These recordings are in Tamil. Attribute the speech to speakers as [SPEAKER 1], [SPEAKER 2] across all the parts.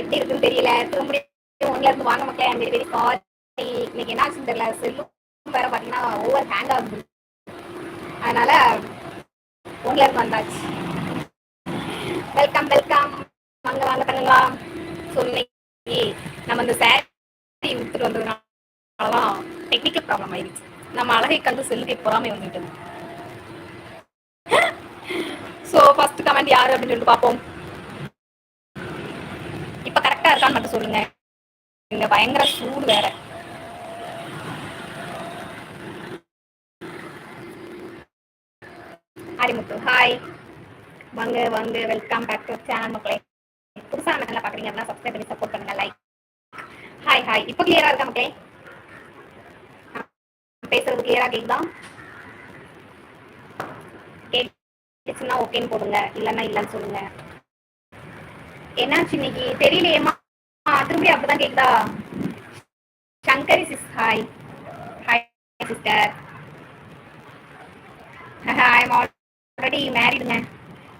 [SPEAKER 1] எப்படி இருக்குன்னு தெரியல. திரும்ப ஒன்ல இருந்து வாங்க மக்களே அந்த வெரி சாரி இன்னைக்கு என்ன ஆச்சுன்னு தெரியல. செல்லும் வேற பாத்தீங்கன்னா ஓவர் ஹேங் ஆகுது அதனால ஒன்ல இருந்து வந்தாச்சு. வெல்கம் வெல்கம் வாங்க வாங்க பண்ணுங்களா ஸோ இன்னைக்கு நம்ம இந்த சாரி வித்துட்டு வந்ததுனாலதான் டெக்னிக்கல் ப்ராப்ளம் ஆயிடுச்சு. நம்ம அழகை கண்டு செல்லுக்கு பொறாமை வந்துட்டோம் ஸோ ஃபர்ஸ்ட் கமெண்ட் யாரு அப்படின்னு சொல்லிட்டு பார்ப்போம் இப்போ கரெக்டாக இருக்கான்னு மட்டும் சொல்லுங்க இங்க பயங்கர சூடு வேற. ஹரிமுத்து ஹாய் வாங்க வாங்க. வெல்கம் பேக் டு சேனல் மக்களே. புதுசா நல்லா பாக்குறீங்க அப்படின்னா சப்ஸ்கிரைப் பண்ணி சப்போர்ட் பண்ணுங்க லைக் ஹாய் ஹாய் இப்போ கிளியரா இருக்கா மக்களே? நான் பேசுறது கிளியரா கேக்குதா? கேட்டுச்சுன்னா ஓகேன்னு போடுங்க. இல்லைன்னா இல்லைன்னு சொல்லுங்க. என்னாச்சு இன்னைக்கு? தெரியலையேம்மா. திரும்பி அப்படிதான் கேக்குதா? Sankari sis hi hi sister hi already மேரிடுங்க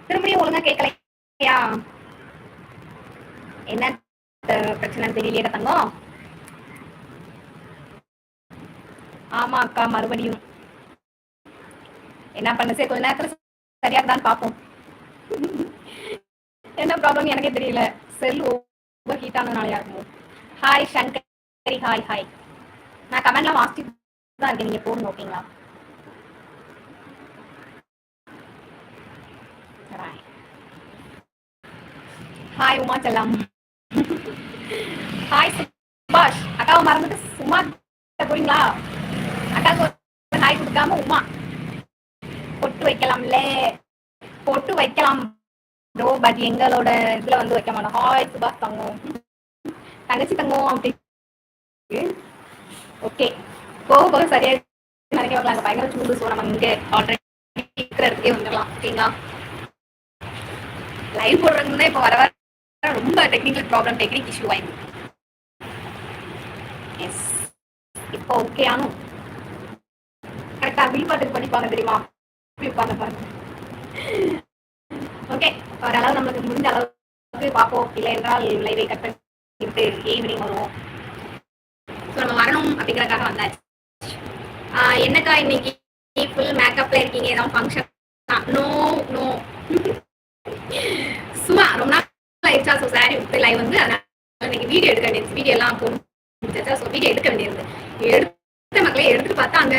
[SPEAKER 1] திரும்பியும் ஒழுங்கா கேட்கலையா என்ன பிரச்சனை பிரச்சனைன்னு தெரியலையே தங்கம்? ஆமா அக்கா மறுபடியும். என்ன பண்ண சரி கொஞ்ச நேரத்துல சரியா தான் பார்ப்போம். என்ன ப்ராப்ளம் எனக்கே தெரியல. செல் ரொம்ப ஹீட் ஆனதுனாலயா இருக்கும் ஹாய் சங்கரி ஹாய் ஹாய் நான் கமெண்ட்லாம் வாசிச்சுட்டு தான் இருக்கேன். நீங்க போடுங்க ஓகேங்களா ஹாய் உமா செல்லம் ஹாய் சுபாஷ். அக்காவை மறந்துட்டு சும்மா போறீங்களா? அக்காவுக்கு ஹாய் கொடுக்காம உமா. பொட்டு வைக்கலாம்ல. பொட்டு வைக்கலாம். ப்ரோ பட் எங்களோட இதுல வந்து வைக்க மாட்டோம். ஹாய் சுபாஷ் தங்கம். தங்கச்சி தங்கம் அப்படி ஓகே. போக போக சரியா நினைக்க வைக்கலாம். பயங்கர சூடு ஸோ நம்ம இங்க ஆல்ரெடி இருக்கிறதுக்கே வந்துடலாம். ஓகேங்களா? லைவ் போடுறதுக்கு இப்போ வர வர ரொம்ப டெக்னிக்கல் ப்ராப்ளம் டெக்னிக் இஷ்யூ ஆயிடும் எஸ் இப்போ ஓகே ஆனும் கரெக்டாக விழுப்பாட்டுக்கு படிப்பாங்க தெரியுமா? விழுப்பாங்க பாருங்க. ஓகே ஓரளவு நம்மளுக்கு முடிஞ்ச அளவுக்கு பார்ப்போம். இல்லை என்றால் விளைவை கட் பண்ணிட்டு ஈவினிங் வருவோம் ஸோ நம்ம வரணும் அப்படிங்கிறதுக்காக வந்தாச்சு. என்னக்கா இன்னைக்கு? ஃபுல் மேக்கப்ல இருக்கீங்க. ஏதாவது ஃபங்க்ஷன் நோ நோ சும்மா ரொம்ப நாள் ஆயிடுச்சா? ஸோ சாரி விட்டு லைவ் வந்து அதனால இன்னைக்கு வீடியோ எடுக்க வேண்டியது. வீடியோ எல்லாம் போட்டு ஸோ வீடியோ எடுக்க வேண்டியது. எடுத்த மக்களே எடுத்துட்டு பார்த்தா அந்த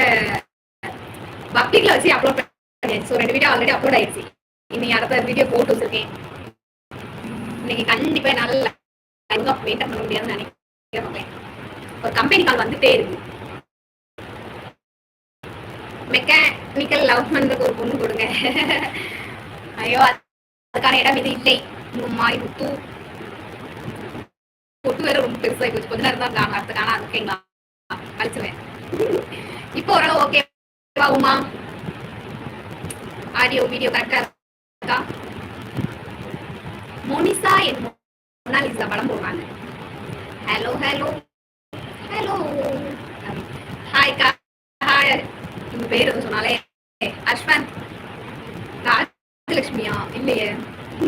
[SPEAKER 1] பப்ளிக்ல வச்சு அப்லோட் பண்ணியாச்சு. ஸோ ரெண்டு வீடியோ ஆல்ரெடி அப்லோட் ஆயிடுச்சு. இன்னைக்கு அடுத்த வீடியோ போட்டு வச்சிருக்கேன். இன்னைக்கு கண்டிப்பா என்னால மெயின்டைன் பண்ண முடியாதுன்னு நினைக்கிறேன் ஒரு கம்பெனி கால் வந்துட்டே இருக்கு. மெக்கானிக்கல் லவ் பண்றதுக்கு ஒரு பொண்ணு கொடுங்க. ஐயோ அதுக்கான இடம் இது இல்லை. மாறி முத்து பொட்டு வேற ரொம்ப பெருசாகி போச்சு. கொஞ்ச நேரம் தான் இருக்காங்க. அடுத்த காணா இருக்கீங்களா அழிச்சுவேன் இப்போ ஓரளவு ஓகே உமா? ஆடியோ வீடியோ கரெக்டாக இருக்கா மோனிசா என் மொனாலிசா படம் போவாங்க ஹலோ ஹலோ ஹலோ ஹாய் கா ஹாய் உங்க பேர் எதுவும் சொன்னாலே அஸ்வந்த் ராஜலட்சுமியா? இல்லையே.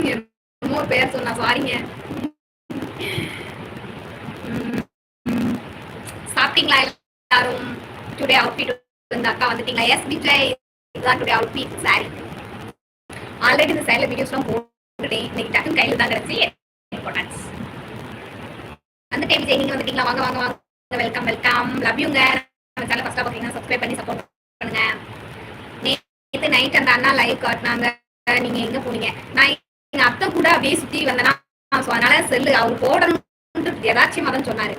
[SPEAKER 1] என்னமோ ஒரு பேர் சொன்னா சாரிங்க உம், சாப்பிட்டீங்களா எல்லாரும்? டுடே அவுட்ஃபிட் இந்த அக்கா வந்துட்டீங்களா? எஸ் விஜய். இதுதான் டுடே அவுட்ஃபிட் சாரி ஆல்ரெடி இந்த சைடில் வீடியோஸ்லாம் போட்டுட்டேன் இன்னைக்கு டக்குன்னு கையில் தான் கிடச்சி இம்பார்ட்டன்ஸ் அந்த டைம் ஜெய் நீங்கள் வந்துட்டீங்களா? வாங்க வாங்க வாங்க. வெல்கம் வெல்கம் லவ் யூங்க நம்ம சேனல் ஃபஸ்ட்டாக பார்த்தீங்கன்னா சப்ஸ்கிரைப் பண்ணி சப்போர்ட் பண்ணுங்க. நேற்று நைட் அந்த அண்ணா லைவ் காட்டினாங்க. நீங்கள் எங்கே போனீங்க? நான் எங்கள் அத்தை கூட அப்படியே சுற்றி வந்தேன்னா ஸோ அதனால செல்லு அவர் போடணும் யதாச்சியமா தான் சொன்னார்.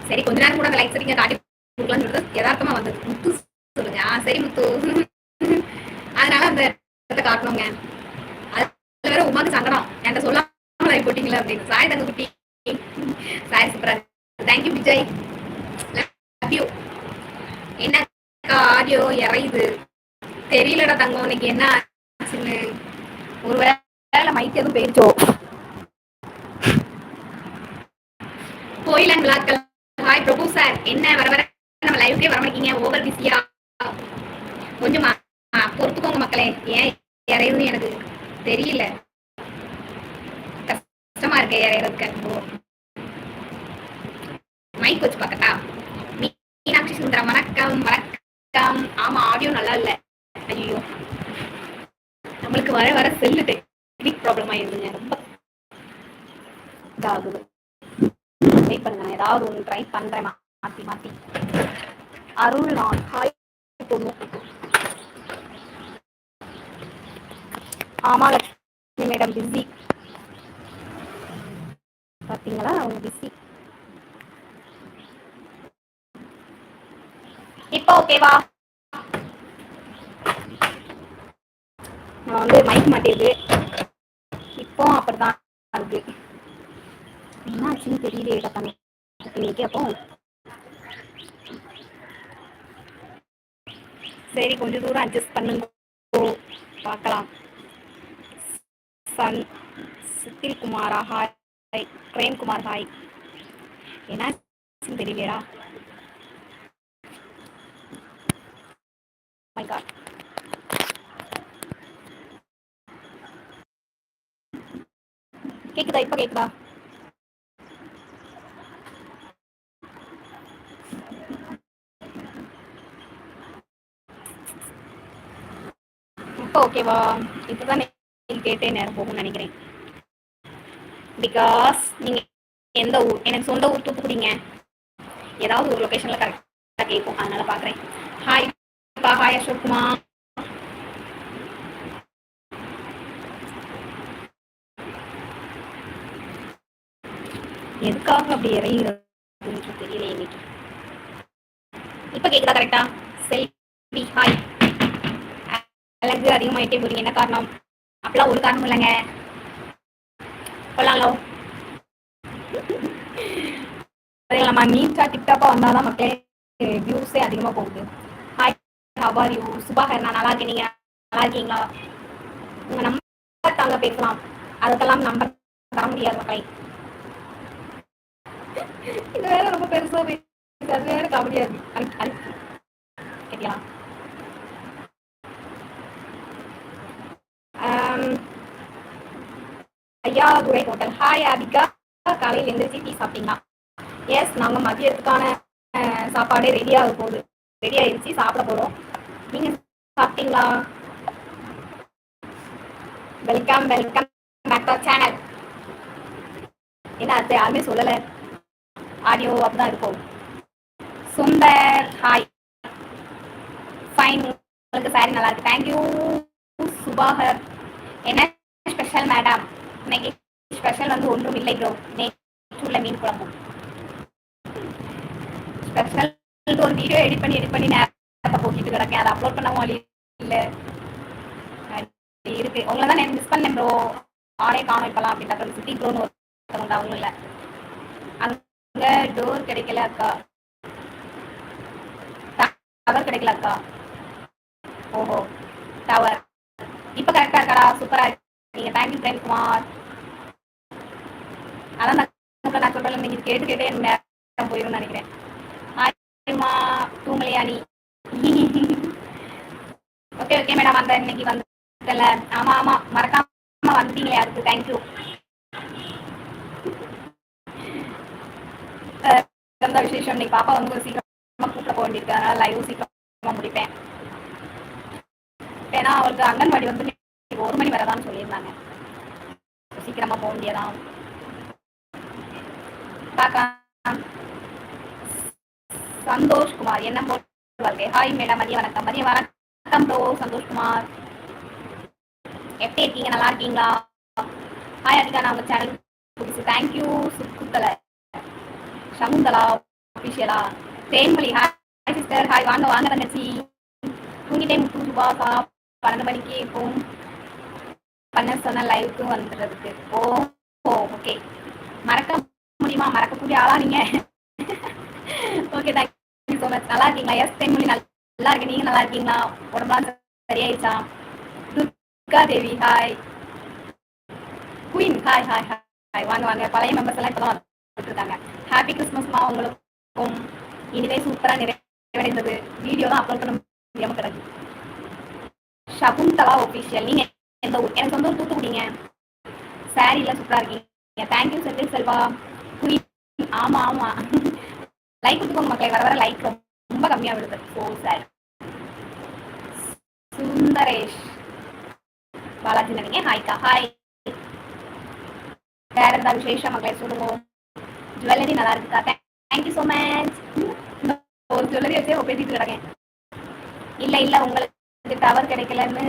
[SPEAKER 1] சரி கொஞ்ச நேரம் கூட அந்த லைக் சரிங்க காட்டி கொடுக்கலாம்னு சொல்லிட்டு யதார்த்தமாக வந்தது. முத்து சொல்லுங்க. ஆ சரி முத்து. அதனால அந்த இடத்த காட்டணுங்க. அதுல வேற சங்கடம். என்கிட்ட சொல்லாம லைவ் போட்டீங்களா அப்படின்னு. சாய் தங்க குட்டி. சாய் சூப்பரா thank you Vijay. Love you என்ன ஆடியோ இறையுது தெரியலடா தங்கம் உனக்கு என்ன ஆச்சுன்னு. ஒருவேளை மைக் எதுவும் போயிடுச்சோ கோயிலன் விழாக்கள் ஹாய் பிரபு சார் என்ன வர வர நம்ம லைவ்க்கே வர மாட்டீங்க ஓவர் பிஸியா கொஞ்சமா ஆ, பொறுத்துக்கோங்க மக்களே ஏன் இறையுதுன்னு மைக் வச்சு பார்க்கட்டா? மீனாட்சி சுந்தரம் வணக்கம் வணக்கம். ஆமா ஆடியோ நல்லா இல்ல. ஐயோ நம்மளுக்கு வர வர செல்லு டெக்னிக் ப்ராப்ளம் ஆயிருதுங்க. ரொம்ப இதாகுது. வெயிட் பண்ணுங்க ஏதாவது ஒன்று ட்ரை பண்றேன். மாத்தி மாத்தி. அருள் நான் ஹாய் பொண்ணு. ஆமா லட்சுமி மேடம் பிஸி பாத்தீங்களா? அவங்க பிஸி இப்போ ஓகேவா நான் வந்து மைக் மாட்டேது இப்போ அப்படிதான் இருக்கு. என்ன ஆச்சுன்னு தெரியல இன்னைக்கு அப்போ சரி கொஞ்சம் தூரம் அட்ஜஸ்ட் பண்ணுங்க. பார்க்கலாம். சன் சுத்தில் குமாரா? Hi Premkumar hi. என்ன ஆச்சுன்னு மை காட் கேக்குதா இப்ப கேக்குதா? இப்போ ஓகேவா இப்பதான் கேட்டே நேரம் போகும்னு நினைக்கிறேன். பிகாஸ் நீங்க எந்த ஊர் எனக்கு சொந்த ஊர் தூத்துக்குடிங்க. ஏதாவது ஒரு லொகேஷன்ல கரெக்டா கேட்கும் அதனால பாக்குறேன். ஹாய் ஹாய் அசோக் குமார் எதுக்காக அப்படி இறங்குறது தெரியல இன்னைக்கு இப்ப கேக்குதா கரெக்டா செல்வி ஹாய் அழகு அதிகமாயிட்டே போறீங்க என்ன காரணம்? அப்படிலாம் ஒரு காரணம் இல்லைங்க. கொள்ளாலோ நம்ம நீட்டா டிக்டாப்பா வந்தாதான் மக்களே வியூஸே அதிகமா போகுது. ஹாய் ஹவர் யூ சுபாகர் நான் நல்லா இருக்கேன் நீங்க நல்லா இருக்கீங்களா? உங்க நம்பர் தாங்க பேசலாம். அதுக்கெல்லாம் நம்பர் தர முடியாது மக்களை. இது வேற ரொம்ப பெருசா பேசுது. அது வேற காமெடியா இருக்கு அனுப்பி கேட்டியா ஐயாதுரை ஹோட்டல் ஹாய் அபிகா. காலையில் எந்திரிச்சு டீ சாப்பிட்டீங்களா? எஸ் நாங்க மதியத்துக்கான சாப்பாடே ரெடியாக போகுது ரெடி ஆயிடுச்சு சாப்பிட போறோம். நீங்க சாப்பிட்டீங்களா? Welcome welcome back to channel என்ன அது யாருமே சொல்லல. ஆடியோ அப்படிதான் இருக்கும். சுந்தர் ஹாய் ஃபைன் உங்களுக்கு சாரி நல்லா இருக்கு. Thank you Subhakar. என்ன ஸ்பெஷல் மேடம் இன்னைக்கு ஸ்பெஷல் வந்து ஒன்றும் இல்லை ப்ரோ நேற்றுள்ள மீன் குழம்பு. ஸ்பெஷல் ஒரு வீடியோ எடிட் பண்ணி எடிட் பண்ணி நேரத்தை போட்டுட்டு கிடக்கேன். அதை அப்லோட் பண்ணவும் வழி இல்லை. இருக்கு. உங்களை தான் நான் மிஸ் பண்ணேன் ப்ரோ ஆளே காணும் இப்பெல்லாம் அப்படின்னு சிட்டி ப்ரோன்னு ஒருத்தவங்க அவங்க இல்லை. அங்க டோர் கிடைக்கல அக்கா. டவர் கிடைக்கல அக்கா. ஓஹோ. டவர் இப்போ கரெக்டாக இருக்கடா இருக்கு? இருக்கீங்க தேங்க்யூ பிரேம்குமார் அதான் நான் இப்ப நான் சொல்றேன் நீங்க கேட்டு கேட்டே நேரம் போயிடும் நினைக்கிறேன். ஆமா தூங்கலையா நீ? ஓகே ஓகே மேடம் அந்த இன்னைக்கு வந்தல ஆமா ஆமா. மறக்காம வந்துட்டீங்களே அதுக்கு. தேங்க்யூ சிறந்த விசேஷம்? இன்னைக்கு பாப்பா வந்து ஒரு சீக்கிரமா கூப்பிட போக வேண்டியிருக்கு. அதனால லைவ் சீக்கிரமா முடிப்பேன். ஏன்னா அவருக்கு அங்கன்வாடி வந்து இப்போ ஒரு மணி வரதான்னு சொல்லியிருந்தாங்க. சீக்கிரமா போக முடியாதான் பார்க்கலாம் சந்தோஷ் குமார் என்ன போட்டு ஹாய் மேடம் மதிய வணக்கம். மதிய வணக்கம் ப்ரோ சந்தோஷ் குமார் எப்படி இருக்கீங்க? நல்லா இருக்கீங்களா? ஹாய் அதிகா நான் உங்க சேனல் புதுசு. தேங்க்யூ சுக்குத்தலை. சகுந்தலா அபிஷியலா தேன்மொழி. ஹாய் சிஸ்டர் ஹாய் வாங்க வாங்க தங்கச்சி. தூங்கிட்டே முத்து சுபாசா பன்னெண்டு மணிக்கு ஃபோன் பண்ண சொன்ன லைவுக்கு வந்துடுறதுக்கு. ஓ ஓ ஓகே மறக்க முடியுமா? மறக்கக்கூடிய ஆளா நீங்க? ஓகே தேங்க்யூ ஸோ மச் நல்லா இருக்கீங்களா? எஸ் தென்மொழி நல்லா இருக்கு நீங்க நல்லா இருக்கீங்களா? உடம்புலாம் சரியாயிடுச்சா? Durga Devi hi queen hi hi hi வாங்க வாங்க. பழைய மெம்பர்ஸ் எல்லாம் இப்பதான் வந்துருக்காங்க ஹாப்பி கிறிஸ்மஸ்மா உங்களுக்கும். இனிமே சூப்பரா நிறைவடைந்தது. வீடியோ தான் அப்லோட் பண்ண முடியாம கிடக்கு. ஷகுந்தலா ஒபிஷியல் நீங்க எந்த ஊர் எனக்கு வந்து ஒரு தூத்துக்குடிங்க எல்லாம் சூப்பரா இருக்கீங்க. தேங்க்யூ செந்தில் செல்வா குயின் ஆமா ஆமா. லைக் கொடுத்துக்கோங்க மக்களை. வர வர லைக் ரொம்ப கம்மியா விடுது ஓ சார் சுந்தரேஷ். பாலாஜி நினைங்க ஹாய்க்கா ஹாய் வேற ஏதாவது விசேஷம் மக்களை? சொல்லுவோம் ஜுவல்லரி நல்லா இருக்குக்கா தேங்க்யூ ஸோ மச் ஒரு ஜுவல்லரி வச்சே பேசிட்டு கிடக்கேன். இல்ல இல்ல உங்களுக்கு டவர் கிடைக்கலன்னு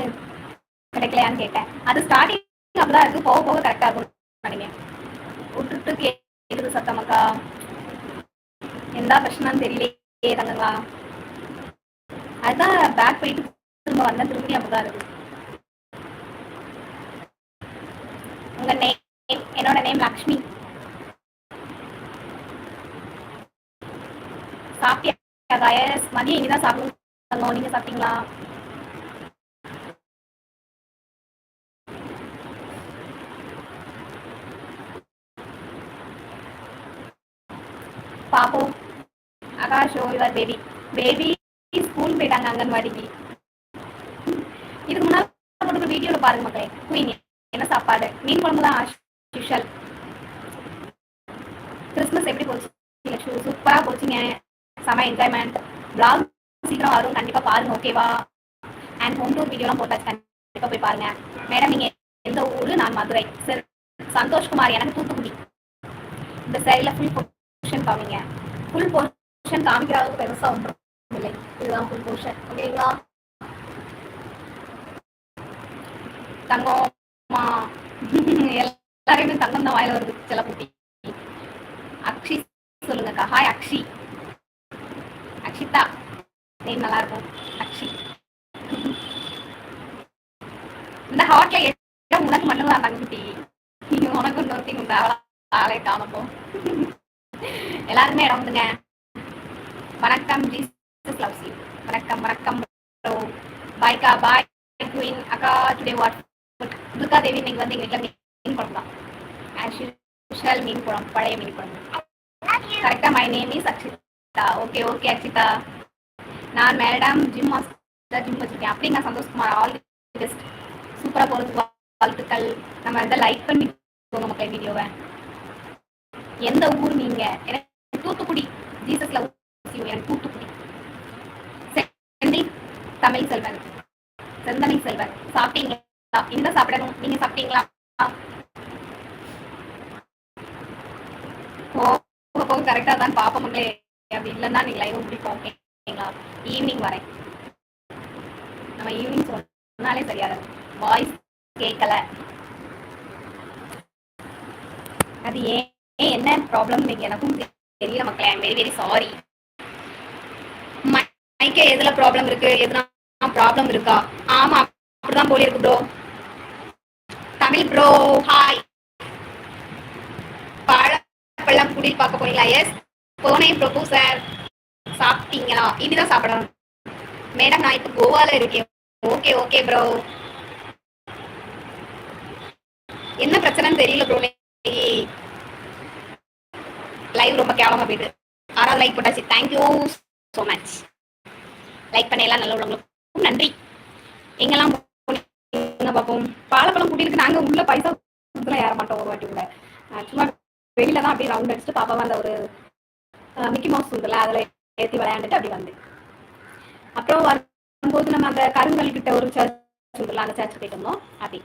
[SPEAKER 1] கிடைக்கலையான்னு கேட்டேன். அது ஸ்டார்டிங் அப்படிதான் இருக்கு. போக போக கரெக்டா இருக்கும். விட்டுட்டு கேக்குது சத்தமக்கா எந்த பிரச்சனைன்னு தெரியலையே தங்கங்களா அதுதான் பேக் போயிட்டு திரும்ப வந்தேன். திரும்பி அப்படிதான் இருக்கு. உங்க நேம் என்னோட நேம் லக்ஷ்மி. சாப்பிட்டியா? மதியம் இனிதான் சாப்பிடுங்க நீங்க சாப்பிட்டீங்களா? பாப்போம். Akash your baby baby school போயிட்டாங்க அங்கன்வாடிக்கு. இதுக்கு முன்னாடி போட்டு வீடியோல பாருங்க மக்களே. குயின் என்ன சாப்பாடு? மீன் குழம்பு தான் யூஷுவல் கிறிஸ்மஸ் எப்படி போச்சு? சூப்பரா போச்சுங்க. செம என்ஜாய்மெண்ட் பிளாக் சீக்கிரம் வரும். கண்டிப்பா பாருங்க ஓகேவா அண்ட் ஹோம் டூர் வீடியோலாம் போட்டாச்சு. கண்டிப்பா போய் பாருங்க. மேடம் நீங்க எந்த ஊரு? நான் மதுரை. சார் சந்தோஷ்குமார் எனக்கு தூத்துக்குடி. இந்த சைடில் ஃபுல் போர்ஷன் காமிங்க. ஃபுல் போர்ஷன் காமிக்கிற அளவுக்கு பெருசா ஒன்றும் இல்லை. இதுதான் ஃபுல் போர்ஷன் ஓகேங்களா தங்கம்மா. எல்லாருமே தங்கம் தான் வாயில வருது சில குட்டி. அக்ஷி சொல்லுங்கக்கா ஹாய் அக்ஷி. அக்ஷிதா. நேம் நல்லா இருக்கும். அக்ஷி. இந்த ஹாட்ல இடம் உனக்கு மட்டும்தான் தான் தங்குட்டி உனக்கு இன்னொருத்தி உண்டு. அவளா ஆளே காணப்போம் எல்லாருமே இடம் வந்துங்க வணக்கம் ஜீசஸ் லவ்ஸ் யூ வணக்கம் வணக்கம் பாய்க்கா பாய் குயின் அக்கா டுடே வாட் துர்கா தேவி இன்னைக்கு வந்து எங்க வீட்டில் மீன் குழம்பு தான். ஆஸ் யூஷுவல் மீன் குழம்பு பழைய மீன் குழம்பு. கரெக்டா my name is Akshita. Okay okay Akshita. நான் மேடம் ஜிம் மாஸ்டர் ஜிம் வச்சிருக்கேன். அப்படிங்க சந்தோஷ்குமார் ஆல் தி பெஸ்ட் சூப்பராக போறது வாழ்த்துக்கள். நம்ம இதை லைக் பண்ணி போங்க மக்கள் வீடியோவை எந்த ஊர் நீங்க? தூத்துக்குடி. தூத்துக்குடி லவ் எனக்கு தூத்துக்குடி. செந்தில் தமிழ் செல்வன். செந்தமிழ் செல்வன். சாப்பிட்டீங்களா? இந்த சாப்பிடணும். நீங்க சாப்பிட்டீங்களா? போக போக கரெக்டா தான் பாப்போம் அப்படி இல்லைன்னா நீங்க லைவ் முடிப்போம் ஓகேங்களா ஈவினிங் வரேன். நம்ம ஈவினிங் சொன்னாலே சரியா வாய்ஸ் கேட்கல. அது ஏன் ஏன் என்ன ப்ராப்ளம் நீங்க எனக்கும் தெரியல மக்களே ஐம் வெரி வெரி சாரி மைக்க எதுல ப்ராப்ளம் இருக்கு? எதுனா ப்ராப்ளம் இருக்கா? ஆமா அப்படிதான் போல இருக்கு ப்ரோ தமிழ் ப்ரோ ஹாய் பழப்பழம் குடில் பார்க்க போறீங்களா? எஸ் போனேன் ப்ரொபோசர் சார் சாப்பிட்டீங்களா? இனிதான் சாப்பிடணும். மேடம் நான் இப்போ கோவால இருக்கேன். ஓகே ஓகே ப்ரோ என்ன பிரச்சனைன்னு தெரியல ப்ரோ லைவ் ரொம்ப கேவலமாக போயிட்டு ஆறாவது லைக் போட்டாச்சு. தேங்க்யூ ஸோ மச் லைக் பண்ண எல்லாம் நல்ல உள்ளவங்களுக்கும் நன்றி. எங்கெல்லாம் பார்ப்போம். பாலப்பழம் கூட்டியிருக்கு. நாங்கள் உள்ள பைசா கொடுத்துலாம் ஏற மாட்டோம் ஒரு வாட்டி கூட. சும்மா வெளியில தான் அப்படியே ரவுண்ட் அடிச்சுட்டு பாப்பாவை அந்த ஒரு மிக்கி மவுஸ் உண்டுல அதில் ஏற்றி விளையாண்டுட்டு அப்படி வந்து. அப்புறம் வரும்போது நம்ம அந்த கருங்கல் கிட்ட ஒரு சர்ச் உண்டுல அந்த சர்ச் போயிட்டு அப்படி.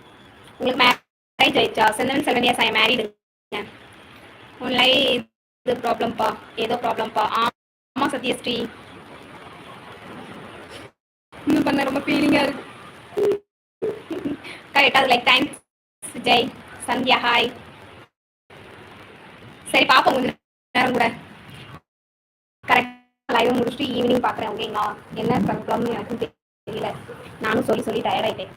[SPEAKER 1] உங்களுக்கு மேரேஜ் ஆயிடுச்சா? செவன் செவன் இயர்ஸ் ஐ மேரிடுங்க உன்னை இது ப்ராப்ளம்ப்பா ஏதோ ப்ராப்ளம்ப்பா ஆமா சத்யஸ்ரீ இன்னும் பண்ண ரொம்ப ஃபீலிங்கா இருக்கு. கரெக்டா like thanks Vijay. Sandhya hi சரி பாப்போம் கொஞ்சம் நேரம் கூட. கரெக்டாக லைவ் முடிச்சுட்டு ஈவினிங் பார்க்குறேன் ஓகேங்களா என்ன ப்ராப்ளம்னு எனக்கும் தெரியல. நானும் சொல்லி சொல்லி டயர்டாயிட்டேன்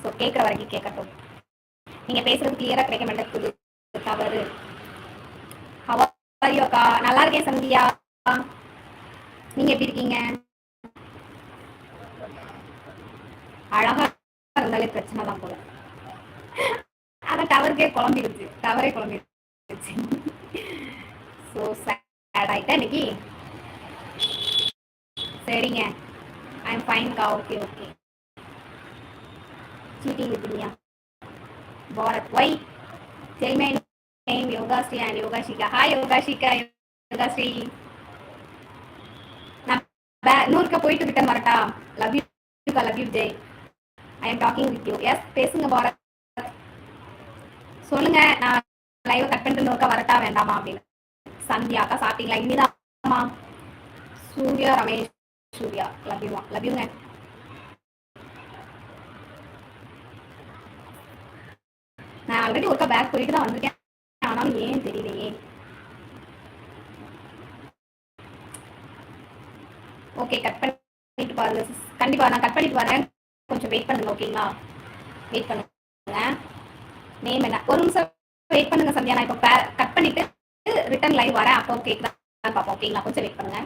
[SPEAKER 1] ஸோ கேட்குற வரைக்கும் கேட்கட்டும். நீங்கள் பேசுறது கிளியராக கிடைக்க மாட்டேங்குது. தவறு. சரி அக்கா. நல்லா இருக்கேன் சந்தியா. நீங்க எப்படி இருக்கீங்க? அழகா இருந்தாலே பிரச்சனை தான் போல. ஆனா டவருக்கே குழம்பிடுச்சு. டவரே குழம்பிடுச்சு. ஸோ சேட் ஆயிட்டா இன்னைக்கு? சரிங்க. ஐ எம் ஃபைன்க்கா okay okay sitting with மீயா Bharat why Tell name Yoga Sri and hi Shika. Hi Yoga Shika, நான் நூறுக்கு போயிட்டு ரிட்டன் வரட்டா love you love you Jai I am talking with you yes பேசுங்க பாரத் சொல்லுங்க நான் லைவ் கட் பண்ணிட்டு நூறுக்கா வரட்டா வேண்டாமா அப்படின்னு. சந்தியா அக்கா சாப்பிட்டீங்களா? இனிதாமா Surya Ramesh Surya. Love you love யூங்க நான் ஆல்ரெடி ஒருக்கா பேக் போயிட்டு தான் வந்திருக்கேன். ஆனால் ஏன் தெரியலையே. ஓகே கட் பண்ணிட்டு பாருங்க கண்டிப்பாக கண்டிப்பா நான் கட் பண்ணிட்டு வரேன். கொஞ்சம் வெயிட் பண்ணுங்க ஓகேங்களா வெயிட் பண்ணுங்க. நேம் என்ன? ஒரு நிமிஷம் வெயிட் பண்ணுங்க சந்தியா. நான் இப்போ கட் பண்ணிட்டு ரிட்டர்ன் லைவ் வரேன். அப்போ கேட்குதான் பார்ப்போம் ஓகேங்களா கொஞ்சம் வெயிட் பண்ணுங்க.